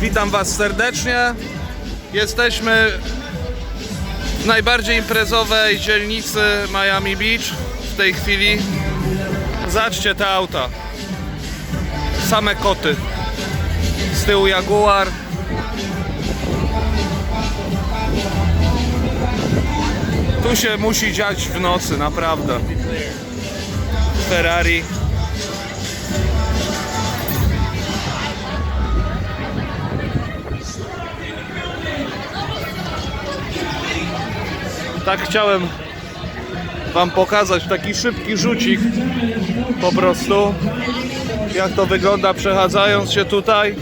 Witam Was serdecznie. Jesteśmy w najbardziej imprezowej dzielnicy Miami Beach w tej chwili. Zobaczcie te auta. Same koty. Z tyłu Jaguar. Tu się musi dziać w nocy, naprawdę. Ferrari. Tak chciałem Wam pokazać taki szybki rzucik po prostu jak to wygląda przechadzając się tutaj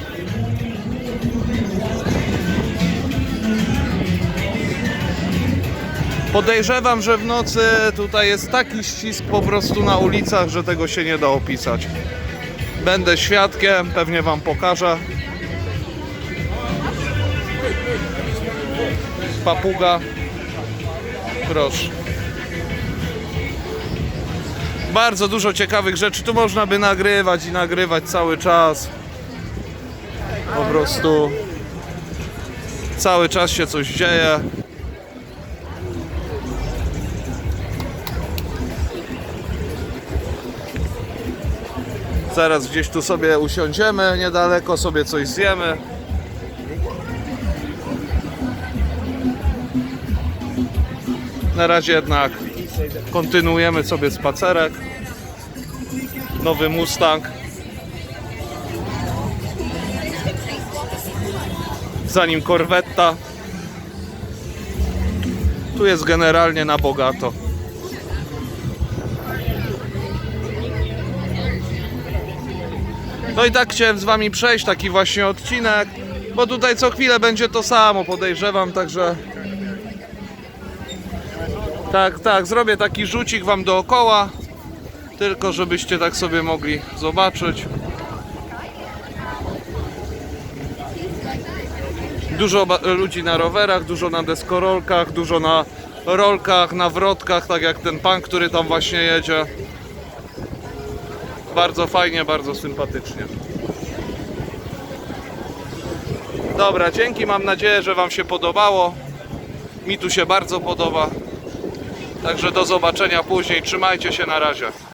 Podejrzewam, że w nocy tutaj jest taki ścisk po prostu na ulicach, że tego się nie da opisać. Będę świadkiem, pewnie Wam pokażę. Papuga. Proszę. Bardzo dużo ciekawych rzeczy. Tu można by nagrywać i nagrywać cały czas. Po prostu cały czas się coś dzieje. Zaraz gdzieś tu sobie usiądziemy, niedaleko sobie coś zjemy. Na razie jednak kontynuujemy sobie spacerek. Nowy Mustang. Za nim Corvetta. Tu jest generalnie na bogato. No i tak chciałem z wami przejść taki właśnie odcinek, bo tutaj co chwilę będzie to samo, podejrzewam, także tak, tak, zrobię taki rzucik wam dookoła, tylko żebyście tak sobie mogli zobaczyć. Dużo ludzi na rowerach, dużo na deskorolkach, dużo na rolkach, na wrotkach, tak jak ten pan, który tam właśnie jedzie. Bardzo fajnie, bardzo sympatycznie. Dobra, dzięki, mam nadzieję, że Wam się podobało. Mi tu się bardzo podoba. Także do zobaczenia później. Trzymajcie się na razie.